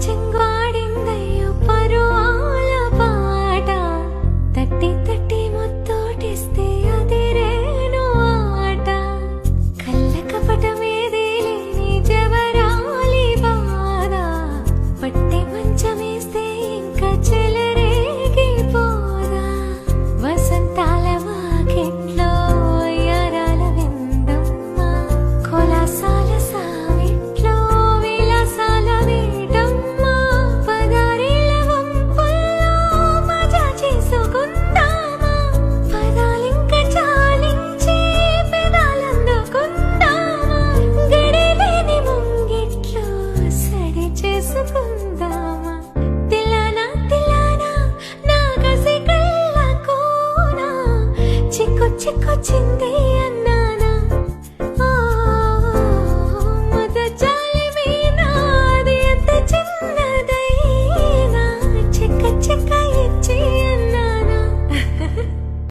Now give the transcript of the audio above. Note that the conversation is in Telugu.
清 చిక్కు చిక్కు చిందే